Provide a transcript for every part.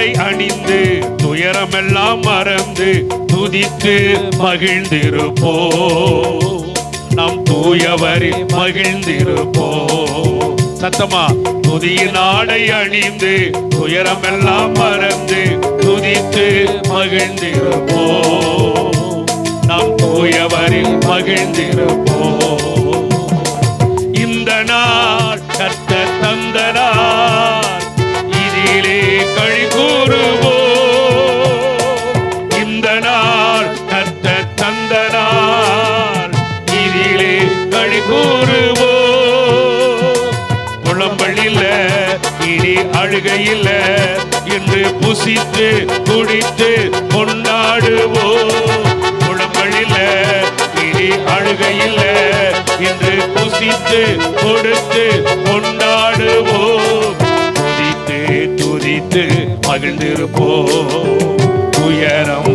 ஆடை அணிந்து துயரமெல்லாம் மறந்து துதித்து மகிழ்ந்திருப்போ நம் தூயவரில் மகிழ்ந்திருப்போ சத்தமா? துதியின் ஆடை அணிந்து துயரமெல்லாம் மறந்து துதித்து மகிழ்ந்திருப்போ நம் தூயவரில் மகிழ்ந்திருப்போ இந்த நாள் கத்த தந்த நாள். கூறுவோ புலம்பலில்ல இனி அழுகையில்ல. என்று புசித்து குடித்து கொண்டாடுவோ. புலம்பலில்ல இனி அழுகையில்ல. என்று புசித்து கொடுத்து கொண்டாடுவோம் துதித்து துதித்து மகிழ்ந்திருப்போம். துயரம்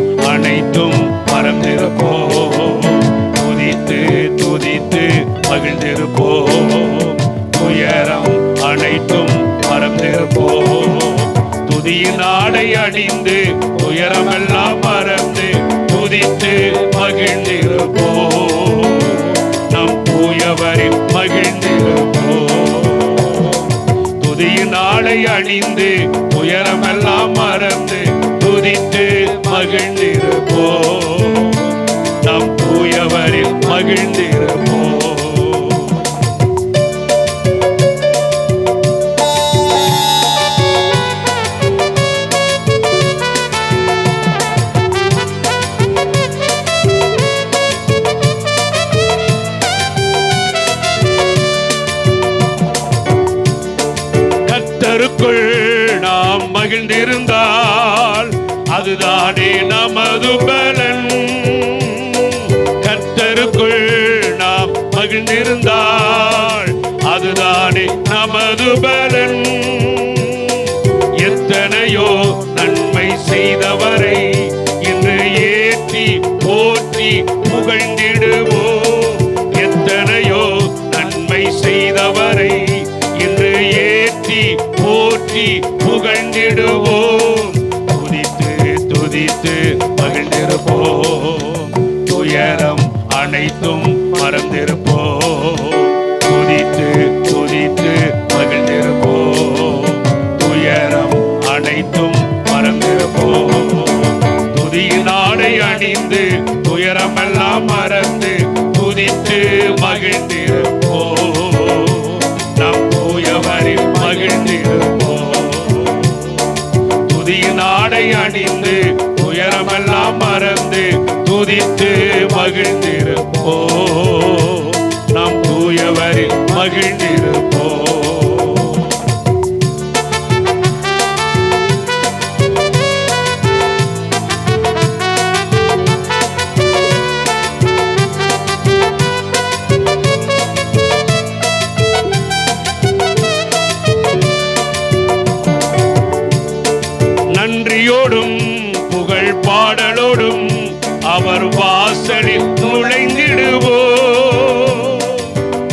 தூயவரில் மகிழ்ந்திருப்போம் துதியின் ஆடை அணிந்து உயரமெல்லாம் மறந்து துதித்து மகிழ்ந்திருப்போம் நம் தூயவரில் மகிழ்ந்து அதுதானே நமது பலன். கர்த்தருக்குள் நாம் மகிழ்ந்திருந்தாள் அதுதானே நமது பலன். எத்தனையோ நன்மை செய்தவரை இன்று ஏற்றி போற்றி புகழ்ந்திடுவோ எத்தனையோ நன்மை செய்தவரை இன்று ஏற்றி போற்றி புகழ்ந்திடுவோ துதித்து அவர் வாசலில் நுழைந்திடுவோ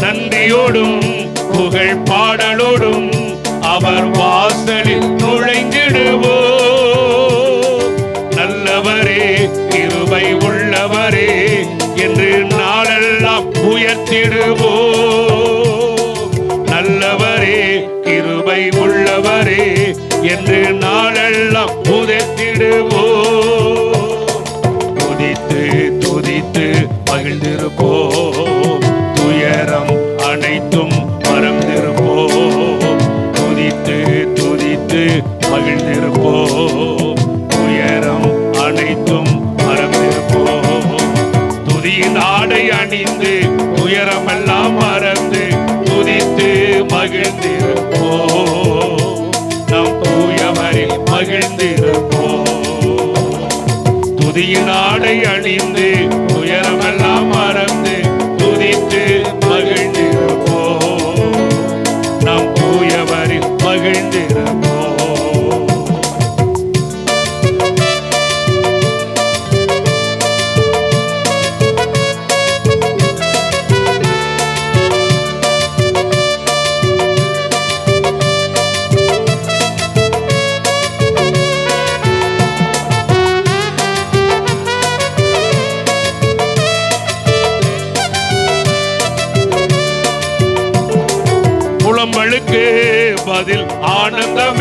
நன்றியோடும் புகழ் பாடலோடும் அவர் வாசலில் நுழைந்திடுவோ நல்லவரே இருவை உள்ளவரே என்று நாளெல்லாம் உயர்த்திடுவோ நல்லவரே கிருபை உள்ளவரே என்று நாளெல்லாம் உதத்திடுவோ மகிழ்ந்திருப்போம். துயரம் அனைத்தும் மறந்திருப்போம் துதித்து துதித்து மகிழ்ந்திருப்போம். துயரம் அனைத்தும் மறந்திருப்போம் துதியின் ஆடை அணிந்து துயரமெல்லாம் மறந்து துதித்து மகிழ்ந்திருப்போம். நம் தூயவரில் மகிழ்ந்திருப்போம். துதியின் ஆடை அணிந்து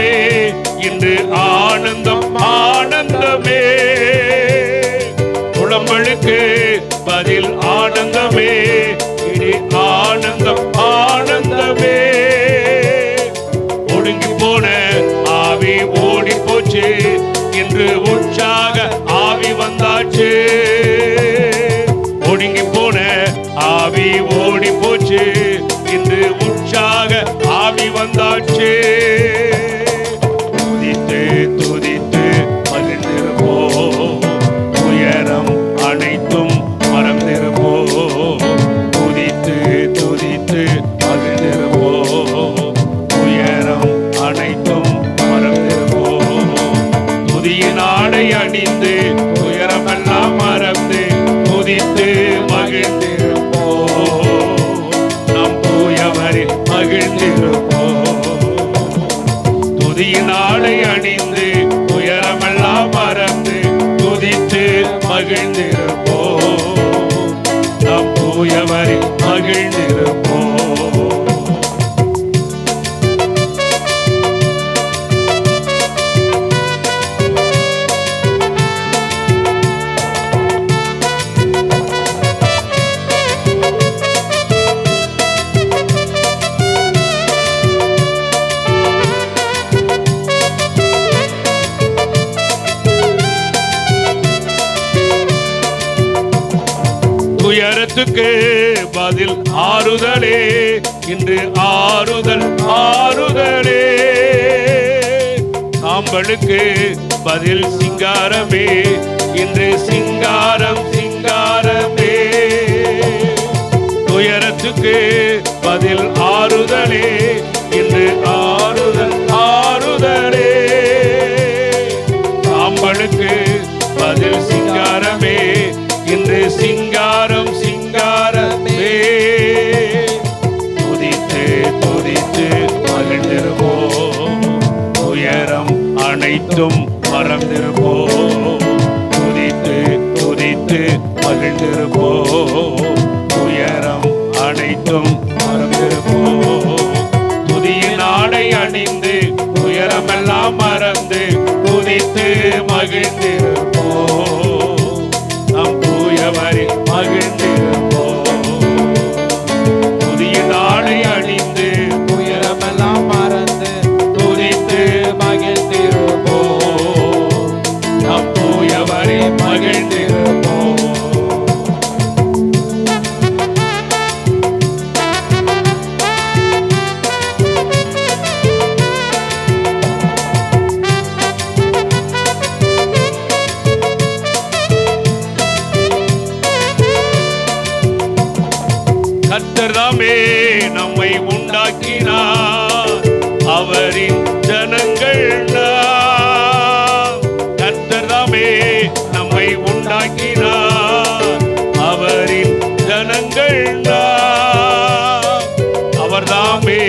ஆனந்தமே இன்று ஆனந்தம் ஆனந்தமே. புலம்பலுக்கு பதில் ஆனந்தமே இனி ஆனந்தம் ஆனந்தமே. ஒடுங்கி போன ஆவி ஓடி போச்சு இன்று உற்சாக ஆவி வந்தாச்சு. ஒடுங்கி போன ஆவி ஓடி போச்சு இன்று உற்சாக ஆவி வந்தாச்சு. துயரத்துக்கு பதில் ஆறுதலே. இன்று ஆறுதல் ஆறுதலே. சாம்பலுக்கு பதில் சிங்காரமே. இன்று சிங்காரம் சிங்காரமே. துயரத்துக்கு பதில் ஆறுதல். அனைத்தும் மறந்திருப்போ துதித்து துதித்து மகிழ்ந்திருப்போ உயரம் அனைத்தும் மறந்திருப்போ துதியின் ஆடை அணிந்து உயரமெல்லாம் மறந்து துதித்து மகிழ்ந்திருப்போ கர்த்தர்தாமே நம்மை உண்டாக்கினார். அவரின் ஜனங்கள் நாம். நம்மை உண்டாக்கினார். அவரின் ஜனங்கள் அவர்தாமே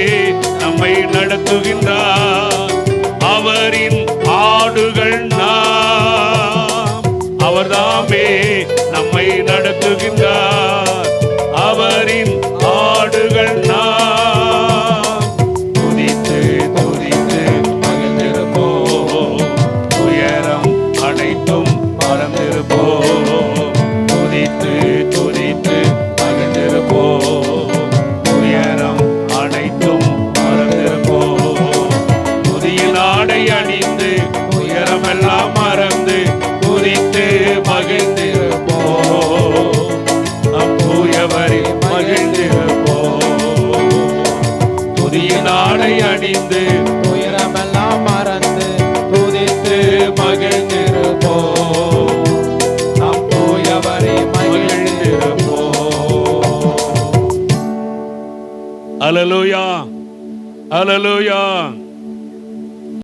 நம்மை நடத்துகின்றார். அவரின் ஆடுகள் நாம் அவர்தாமே நம்மை புதிய நாடை அணிந்து உயரமெல்லாம் மறந்து துதித்து மகிழ்ந்திருப்போ நம் தூயவரை மகிழ்ந்திருப்போ அலலுயா அலலுயா.